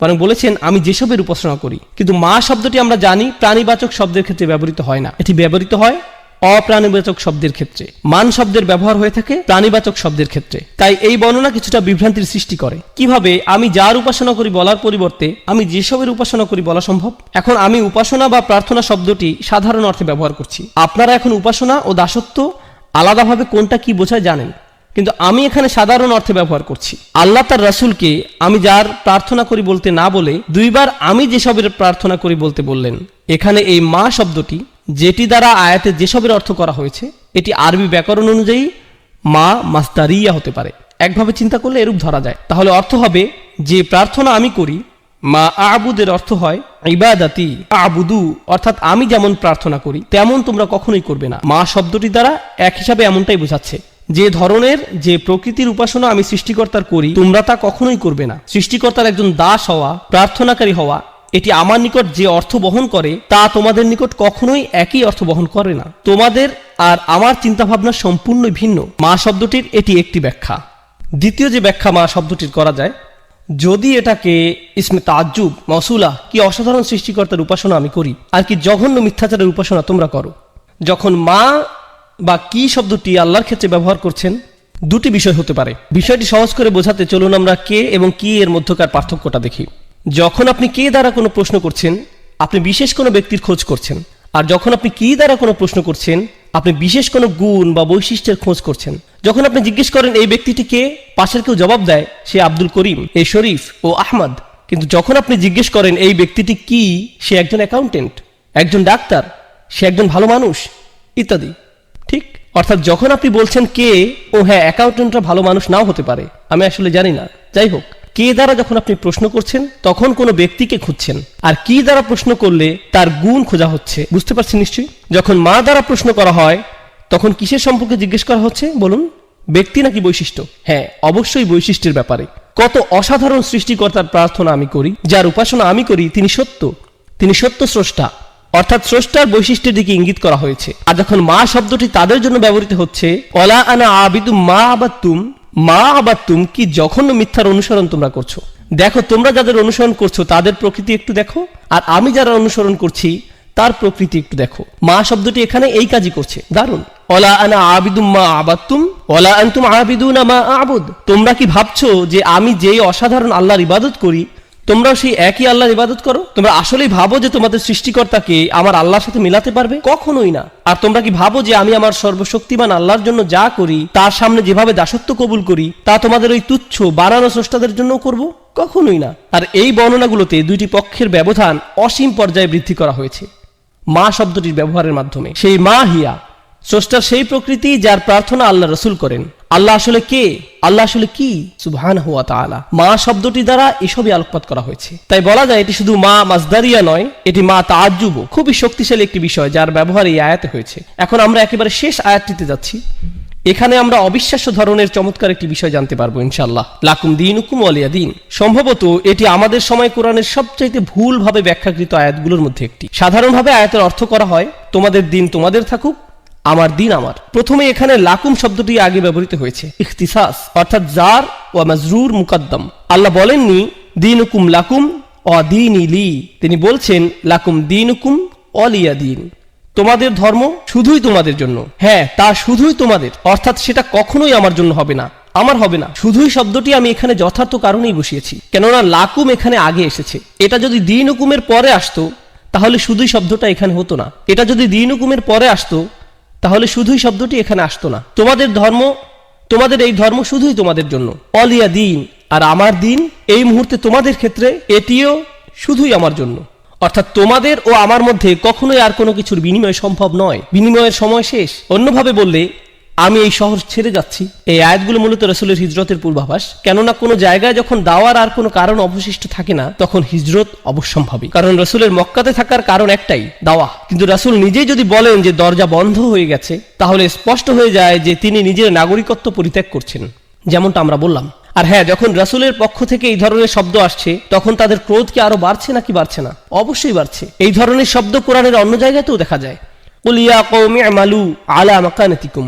বরং বলেছেন, আমি যেসবের উপাসনা করি। কিন্তু মা শব্দটি আমরা জানি, প্রাণীবাচক শব্দের ক্ষেত্রে ব্যবহৃত হয় না। এটি ব্যবহৃত হয় অপ্রাণীবাচক শব্দের ক্ষেত্রে। মান শব্দের ব্যবহার হয়ে থাকে প্রাণীবাচক শব্দের ক্ষেত্রে। তাই এই বর্ণনা কিছুটা বিভ্রান্তির সৃষ্টি করে। কীভাবে আমি যার উপাসনা করি বলার পরিবর্তে আমি যেসবের উপাসনা করি বলা সম্ভব? এখন আমি উপাসনা বা প্রার্থনা শব্দটি সাধারণ অর্থে ব্যবহার করছি। আপনারা এখন উপাসনা ও দাসত্ব আলাদাভাবে কোনটা কি বোঝায় জানেন? কিন্তু আমি এখানে সাধারণ অর্থে ব্যবহার করছি। আল্লাহ তার রাসূলকে আমি যার প্রার্থনা করি বলতে না বলে দুইবার আমি যেসবের প্রার্থনা করি বলতে বললেন। এখানে এই মা শব্দটি, যেটি দ্বারা আয়াতে যেসবের অর্থ করা হয়েছে, এটি আরবি ব্যাকরণ অনুযায়ী মা মাস্তারিয়া হতে পারে। একভাবে চিন্তা করলে এরূপ ধরা যায়। তাহলে অর্থ হবে, যে প্রার্থনা আমি করি, মা আবুদের অর্থ হয় ইবাদাতি, আবুদু, অর্থাৎ আমি যেমন প্রার্থনা করি, তেমন তোমরা কখনোই করবে না। মা শব্দটি দ্বারা এক হিসাবে এমনটাই বোঝাচ্ছে। যে ধরনের যে প্রকৃতির উপাসনা আমি সৃষ্টিকর্তার করি, তোমরা তা কখনোই করবে না। সৃষ্টিকর্তার একজন দাস হওয়া, প্রার্থনাকারী হওয়া, এটি আমার নিকট যে অর্থ বহন করে, তা তোমাদের নিকট কখনোই একই অর্থ বহন করে না। তোমাদের আর আমার চিন্তাভাবনা সম্পূর্ণ ভিন্ন। মা শব্দটির এটি একটি ব্যাখ্যা। দ্বিতীয় যে ব্যাখ্যা মা শব্দটির করা যায়, যদি এটাকে ইসমে তাজ্জুব মসুলা কি অসাধারণ সৃষ্টিকর্তার উপাসনা আমি করি, আর কি জঘন্য মিথ্যাচারের উপাসনা তোমরা করো। যখন মা বা কি শব্দটি আল্লাহর ক্ষেত্রে ব্যবহার করছেন? দুটি বিষয় হতে পারে। বিষয়টি সহজ করে বোঝাতে চলুন আমরা কে এবং কি এর মধ্যকার পার্থক্যটা দেখি। যখন আপনি কে দ্বারা কোনো প্রশ্ন করছেন, আপনি বিশেষ কোনো ব্যক্তির খোঁজ করছেন। আর যখন আপনি কি দ্বারা কোনো প্রশ্ন করছেন, আপনি বিশেষ কোনো গুণ বা বৈশিষ্ট্যের খোঁজ করছেন। যখন আপনি জিজ্ঞেস করেন, এই ব্যক্তিটি কে? পাশের কেউ জবাব দেয়, সে আব্দুল করিম, এ শরীফ ও আহমদ। কিন্তু যখন আপনি জিজ্ঞেস করেন, এই ব্যক্তিটি কি? সে একজন অ্যাকাউন্টেন্ট, একজন ডাক্তার, সে একজন ভালো মানুষ? ইত্যাদি। অর্থাৎ যখন আপনি বলছেন কে, ও হ্যাঁ অ্যাকাউন্টেন্টরা ভালো মানুষ নাও হতে পারে, আমি আসলে জানি না। যাই হোক, কে দ্বারা যখন আপনি প্রশ্ন করছেন, তখন কোনো ব্যক্তিকে খুঁজছেন, আর কি দ্বারা প্রশ্ন করলে তার গুণ খোঁজা হচ্ছে, বুঝতে পারছেন নিশ্চয়ই? যখন মা দ্বারা প্রশ্ন করা হয়, তখন কিসের সম্পর্কে জিজ্ঞেস করা হচ্ছে, বলুন? ব্যক্তি নাকি বৈশিষ্ট্য? হ্যাঁ অবশ্যই বৈশিষ্ট্যের ব্যাপারে। কত অসাধারণ সৃষ্টিকর্তার প্রার্থনা আমি করি, যার উপাসনা আমি করি, তিনি সত্য। তিনি সত্য স্রষ্টা। অর্থাৎ স্রষ্টার বৈশিষ্ট্যের দিকে ইঙ্গিত করা হয়েছে। আর যখন মা শব্দটি তাদের জন্য ব্যবহৃত হচ্ছে অলা আনা আবিদু মা আবাত্তুম মা আবাত্তুম কি জঘন্য মিথ্যার অনুসরণ তোমরা করছ? দেখো, তোমরা যাদের অনুসরণ করছ, তাদের প্রকৃতি একটু দেখো, আর আমি যারা অনুসরণ করছি, তার প্রকৃতি একটু দেখো। মা শব্দটি এখানে এই কাজই করছে। দারুণ। অলা আনা আবিদুম মা আবাত্তুম অলা আনতুম আবিদুনা মা আবুদ। তোমরা কি ভাবছ যে আমি যেই অসাধারণ আল্লাহর ইবাদত করি তোমরাও সেই একই আল্লাহর ইবাদত করো? তোমরা আসলেই ভাবো যে তোমাদের সৃষ্টিকর্তাকে আমার আল্লাহর সাথে মিলাতে পারবে? কখনোই না। আর তোমরা কি ভাবো যে আমি আমার সর্বশক্তিমান আল্লাহর জন্য যা করি, তার সামনে যেভাবে দাসত্ব কবুল করি, তা তোমাদের ওই তুচ্ছ, বানানো স্রষ্টাদের জন্য করব? কখনোই না। আর এই বর্ণনাগুলোতে দুইটি পক্ষের ব্যবধান অসীম পর্যায়ে বৃদ্ধি করা হয়েছে। মা শব্দটির ব্যবহারের মাধ্যমে। সেই মা হিয়া, স্রষ্টার সেই প্রকৃতি যার প্রার্থনা আল্লাহ রসুল করেন। আল্লাহ আসলে কে? আল্লাহ আসলে কি? সুবহান হুয়া তাআলা। মা শব্দটি দ্বারা এসবই আলোকপাত করা হয়েছে। তাই বলা যায় এটি শুধু মা মাজদারিয়া নয়, এটি মা তাজ্জুব খুবই শক্তিশালী একটি বিষয় যার ব্যবহার এই আয়াতে হয়েছে। এখন আমরা একেবারে শেষ আয়াতটিতে যাচ্ছি। এখানে আমরা অবিশ্বাস্য ধরনের চমৎকার একটি বিষয় জানতে পারব ইনশাল্লাহ লাকুম দিন হুকুম অলিয়া দিন সম্ভবত এটি আমাদের সময় কোরআনের সবচাইতে ভুলভাবে ব্যাখ্যাকৃত আয়াতগুলোর মধ্যে একটি। সাধারণভাবে আয়াতের অর্থ করা হয়, তোমাদের দিন তোমাদের থাকুক আমার দিন আমার। প্রথমে এখানে লাকুম শব্দটি আগে ব্যবহৃত হয়েছে। ইখতিসাস, অর্থাৎ জার ও মাজরুর মুকাদ্দম। আল্লাহ বলেননি দিন হুকুম লাকুম অদিন ইলি তিনি বলছেন, লাকুম দিন হুকুম অলিয়া দিন। তোমাদের ধর্ম শুধুই তোমাদের জন্য। হ্যাঁ তা শুধুই তোমাদের। অর্থাৎ সেটা কখনোই আমার জন্য হবে না, আমার হবে না। শুধুই শব্দটি আমি এখানে যথার্থ কারণেই বসিয়েছি। কেননা লাকুম এখানে আগে এসেছে। এটা যদি দিন হুকুমের পরে আসতো, তাহলে শুধুই শব্দটা এখানে হতো না। এটা যদি দিন হুকুমের পরে আসতো তাহলে শুধুই শব্দটি এখানে আসতো না। তোমাদের ধর্ম, তোমাদের এই ধর্ম শুধুই তোমাদের জন্য। অলিয়া দিন আর আমার দিন, এই মুহূর্তে তোমাদের ক্ষেত্রে এটিও শুধুই আমার জন্য। অর্থাৎ তোমাদের ও আমার মধ্যে কখনোই আর কোনো কিছুর বিনিময় সম্ভব নয়। বিনিময়ের সময় শেষ। অন্যভাবে বললে আমি এই শহর ছেড়ে যাচ্ছি। এই আয়াতগুলো মূলত রসুলের হিজরতের পূর্বাভাস। কেননা কোনো জায়গায় যখন দাওয়ার আর কোনো কারণ অবশিষ্ট থাকে না, তখন হিজরত অবশ্যম্ভাবী। কারণ রসুলের মক্কাতে থাকার কারণ একটাই দাওয়া কিন্তু রাসুল নিজেই যদি বলেন যে দরজা বন্ধ হয়ে গেছে, তাহলে স্পষ্ট হয়ে যায় যে তিনি নিজের নাগরিকত্ব পরিত্যাগ করছেন, যেমনটা আমরা বললাম। আর হ্যাঁ যখন রাসুলের পক্ষ থেকে এই ধরনের শব্দ আসছে, তখন তাদের ক্রোধ কি আরও বাড়ছে নাকি বাড়ছে না? অবশ্যই বাড়ছে। এই ধরনের শব্দ কোরআনের অন্য জায়গাতেও দেখা যায়। কুলিয়া কৌমি আমালু আলা মাকানাতিকুম।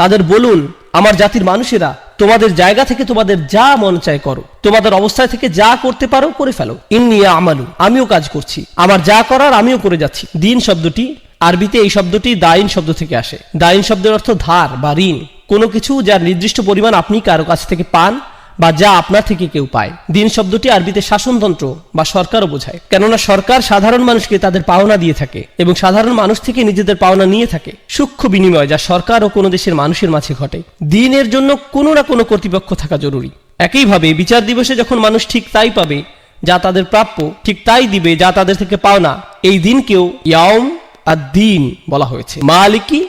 তাদের বলুন, আমার জাতির মানুষেরা, তোমাদের জায়গা থেকে তোমাদের যা মন চায় করো। তোমাদের অবস্থায় থেকে যা করতে পারো, করে ফেলো। ইন্নিয়া আমালু, আমিও কাজ করছি। আমার যা করার আমিও করে যাচ্ছি। দিন শব্দটি, আরবিতে এই শব্দটি দাইন শব্দ থেকে আসে। দাইন শব্দের অর্থ ধার বা ঋণ। কোনো কিছু যার নির্দিষ্ট পরিমাণ আপনি কারও কাছ থেকে পান বা যা আপনার থেকে কেউ পায়। দিন শব্দটি আরবিতে শাসনতন্ত্র বা সরকারও বোঝায়। কেননা সরকার সাধারণ মানুষকে তাদের পাওনা দিয়ে থাকে এবং সাধারণ মানুষ থেকে নিজেদের পাওনা নিয়ে থাকে। সূক্ষ্ম বিনিময় যা সরকার ও কোনো দেশের মানুষের মাঝে ঘটে। দিনের জন্য কোনো না কোনো কর্তৃপক্ষ থাকা জরুরি। একইভাবে বিচার দিবসে যখন মানুষ ঠিক তাই পাবে, যা তাদের প্রাপ্য, ঠিক তাই দিবে, যা তাদের থেকে পাওনা, এই দিনকেও ইয়াউম আর দিন বলা হয়েছে। মালিকি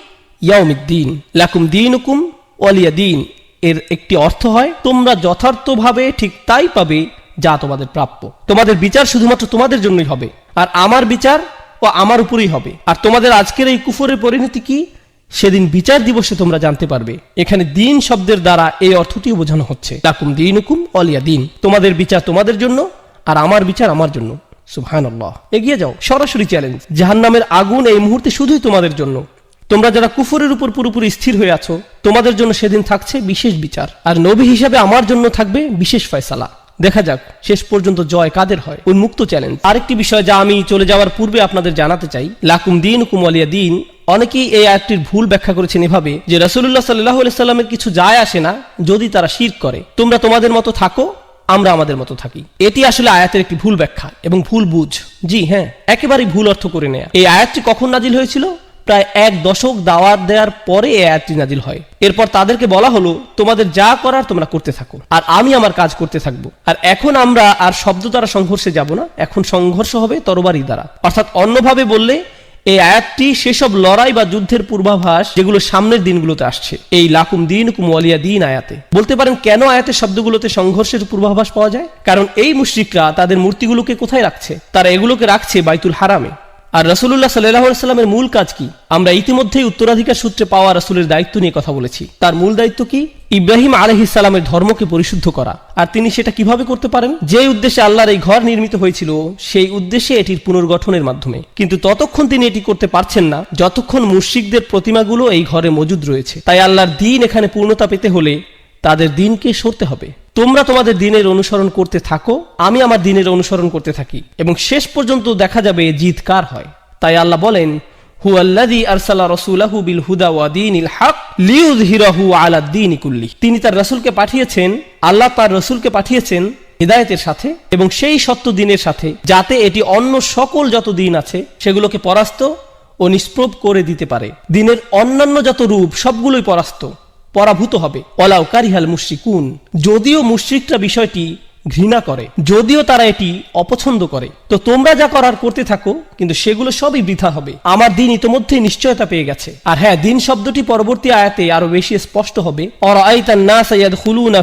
ইয়াউমিদ্দিন, লাকুম দিন হুকুম ওয়ালিয়া দিন এর একটি অর্থ হয়, তোমরা যথার্থভাবে ঠিক তাই পাবে যা তোমাদের প্রাপ্য। তোমাদের বিচার শুধুমাত্র তোমাদের জন্যই হবে, আর আমার বিচার ও আমার উপরেই হবে। আর তোমাদের আজকের এই কুফরের পরিণতি কি? সেদিন বিচার দিবসে তোমরা জানতে পারবে। এখানে দিন শব্দের দ্বারা এই অর্থটিও বোঝানো হচ্ছে, লাকুম দিন হুকুম অলিয়া দিন। তোমাদের বিচার তোমাদের জন্য, আর আমার বিচার আমার জন্য। সুবহান এগিয়ে যাও, সরাসরি চ্যালেঞ্জ। জাহান্নামের আগুন এই মুহূর্তে শুধুই তোমাদের জন্য। তোমরা যারা কুফরের উপর পুরোপুরি স্থির হয়ে আছো, তোমাদের জন্য সেদিন থাকছে বিশেষ বিচার। আর নবী হিসাবে আমার জন্য থাকবে বিশেষ ফয়সালা। দেখা যাক, শেষ পর্যন্ত জয় কাদের হয়? উন্মুক্ত চ্যালেঞ্জ। আরেকটি বিষয় যা আমি চলে যাওয়ার পূর্বে আপনাদের জানাতে চাই। লাকুম দিন কুমলিয়া দিন। অনেকেই এই আয়াতটির ভুল ব্যাখ্যা করেছেন এভাবে যে রাসুল্লাহ সাল্লাহ সাল্লামের কিছু যায় আসে না যদি তারা শির করে। তোমরা তোমাদের মতো থাকো, আমরা আমাদের মতো থাকি। এটি আসলে আয়াতের একটি ভুল ব্যাখ্যা এবং ভুল বুঝ। জি হ্যাঁ একেবারেই ভুল অর্থ করে নেয়া। এই আয়াতটি কখন নাজিল হয়েছিল? প্রায় এক দশক দাওয়াত দেওয়ার পরে আয়াতটি নাজিল হয়। এরপর তাদেরকে বলা হলো, তোমাদের যা করার তোমরা করতে থাকো, আর আমি আমার কাজ করতে থাকব। আর এখন আমরা আর শব্দ দ্বারা সংঘর্ষে যাব না, এখন সংঘর্ষ হবে তরবারি দ্বারা। অর্থাৎ অন্যভাবে বললে এই আয়াতটি সেসব লড়াই বা যুদ্ধের পূর্বাভাস যেগুলো সামনের দিনগুলোতে আসছে, এই লাকুম দিন কুমলিয়া দিন আয়াতে। বলতে পারেন, কেন আয়াতের শব্দগুলোতে সংঘর্ষের পূর্বাভাস পাওয়া যায়? কারণ এই মুশ্রিকরা তাদের মূর্তিগুলোকে কোথায় রাখছে? তারা এগুলোকে রাখছে বাইতুল হারামে। আর রসুল্লাহ সাল্লাহ সাল্লামের মূল কাজ কি? আমরা ইতিমধ্যেই উত্তরাধিকার সূত্রে পাওয়া রসুলের দায়িত্ব নিয়ে কথা বলেছি। তার মূল দায়িত্ব কি? ইব্রাহিম আলহিসাল্লামের ধর্মকে পরিশুদ্ধ করা। আর তিনি সেটা কীভাবে করতে পারেন? যে উদ্দেশ্যে আল্লাহর এই ঘর নির্মিত হয়েছিল, সেই উদ্দেশ্যে এটির পুনর্গঠনের মাধ্যমে। কিন্তু ততক্ষণ তিনি এটি করতে পারছেন না, যতক্ষণ মুশ্রিকদের প্রতিমাগুলো এই ঘরে মজুদ রয়েছে। তাই আল্লাহর দিন এখানে পূর্ণতা পেতে হলে তাদের দিনকে সরতে হবে। তোমরা তোমাদের দিনের অনুসরণ করতে থাকো, আমি আমার দিনের অনুসরণ করতে থাকি। এবং শেষ পর্যন্ত দেখা যাবে জিত কার হয়। তাই আল্লাহ বলেন হু আল্লাদি আরসালা রসুলাহু বিল হুদা ওয়া দীনিল হক লিউযহিরাহু আলা দীনি কুল্লি। তিনি তার রসুলকে পাঠিয়েছেন, আল্লাহ তার রসুলকে পাঠিয়েছেন হৃদায়তের সাথে এবং সেই সত্য দিনের সাথে, যাতে এটি অন্য সকল যত দিন আছে, সেগুলোকে পরাস্ত ও নিষ্প্রভ করে দিতে পারে। দিনের অন্যান্য যত রূপ, সবগুলোই পরাস্ত। পরাভূত হবে। অলাউ কারিহাল মুশ্রিকুন। যদিও মুশ্রিকরা বিষয়টি ঘৃণা করে, যদিও তারা এটি অপছন্দ করে। তো তোমরা যা করার করতে থাকো, কিন্তু সেগুলো সবই বৃথা হবে। আমার দিন ইতোমধ্যেই নিশ্চয়তা পেয়ে গেছে। আর হ্যাঁ দিন শব্দটি পরবর্তী আয়াতে আরও বেশি স্পষ্ট হবে। না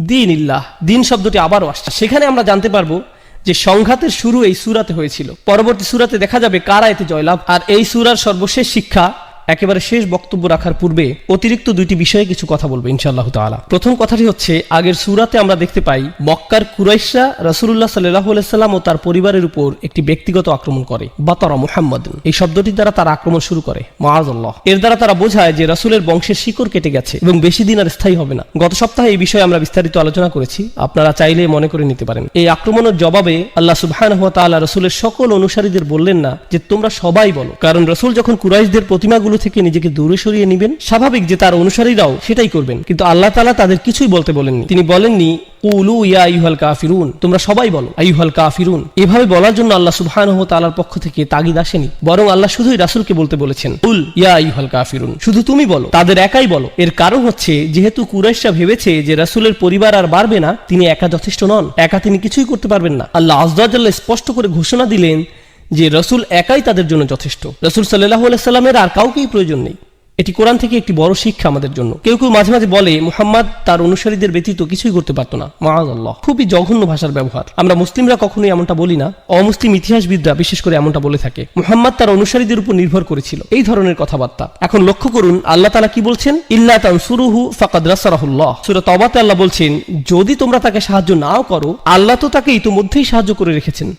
দিন ইল্লাহ দিন শব্দটি আবারও আসছে। সেখানে আমরা জানতে পারব যে সংঘাতের শুরু এই সুরাতে হয়েছিল। পরবর্তী সুরাতে দেখা যাবে কারা এতে জয়লাভ। আর এই সুরার সর্বশেষ শিক্ষা একেবারে শেষ বক্তব্য রাখার পূর্বে অতিরিক্ত দুইটি বিষয়ে কিছু কথা বলব, ইনশাআল্লাহ তাআলা। প্রথম কথাটি হচ্ছে, আগের সুরাতে আমরা দেখতে পাই, মক্কার কুরাইশরা রাসূলুল্লাহ সাল্লাল্লাহু আলাইহি সাল্লাম ও তার পরিবারের উপর একটি ব্যক্তিগত আক্রমণ করে, বাতারা মুহাম্মদ এই শব্দটির দ্বারা তারা আক্রমণ শুরু করে, মাআযাল্লাহ। এর দ্বারা তারা বোঝায় যে রাসূলের বংশের শিকড় কেটে গেছে এবং বেশি দিন আর স্থায়ী হবে না। গত সপ্তাহে এই বিষয়ে আমরা বিস্তারিত আলোচনা করেছি, আপনারা চাইলে মনে করে নিতে পারেন। এই আক্রমণের জবাবে আল্লাহ সুবহানাহু ওয়া তাআলা রাসূলের সকল অনুসারীদের বললেন না যে তোমরা সবাই বলো, কারণ রসুল যখন কুরাইশদের প্রতিমাগুলো থেকে নিজেকে দূরে সরিয়ে নেবেন। স্বাভাবিক যে তার অনুসারীরাও সেটাই করবেন। কিন্তু আল্লাহ তাআলা তাদের কিছুই বলতে বলেননি। তিনি বলেননি উলু ইয়া আইহাল কাফিরুন। তোমরা সবাই বলো আইহাল কাফিরুন। এভাবে বলার জন্য আল্লাহ সুবহানাহু ওয়া তাআলার পক্ষ থেকে তাগিদ আসেনি। বরং আল্লাহ শুধুই রাসূলকে বলতে বলেছেন উল ইয়া আইহাল কাফিরুন। শুধু তুমি বলো, তাদের একাই বলো। এর কারণ হচ্ছে, যেহেতু কুরাইশরা ভেবেছে যে রাসূলের পরিবার আর বাড়বে না, তিনি একা যথেষ্ট নন। একা তিনি কিছুই করতে পারবেন না। আল্লাহ আজদাজাল্লাহ স্পষ্ট করে ঘোষণা দিলেন যে রসুল একাই তাদের জন্য যথেষ্ট। রসুল সাল্লাহ সাল্লামের আর কাউকেই প্রয়োজন নেই। এটি কোরআন থেকে একটি বড় শিক্ষা আমাদের জন্য। কেউ কেউ মাঝে মাঝে বলে, মুহাম্মদ তার অনুসারীদের ব্যতীত কিছুই করতে পারতো না। মাহাজাল্লাহ খুবই জঘন্য ভাষার ব্যবহার। আমরা মুসলিমরা কখনোই এমনটা বলি না। অমুসলিম ইতিহাসবিদরা বিশেষ করে এমনটা বলে থাকে। মুহাম্মদ তার অনুসারীদের উপর নির্ভর করেছিল। এই ধরনের কথাবার্তা। এখন লক্ষ্য করুন, আল্লাহ তালা কি বলছেন? ইল্লা তানসুরুহু ফাকাদ রাসারাহুল্লাহ সূরা তবাতে আল্লাহ বলছেন, যদি তোমরা তাকে সাহায্য নাও করো, আল্লাহ তো তাকে ইতোমধ্যেই সাহায্য করে রেখেছেন।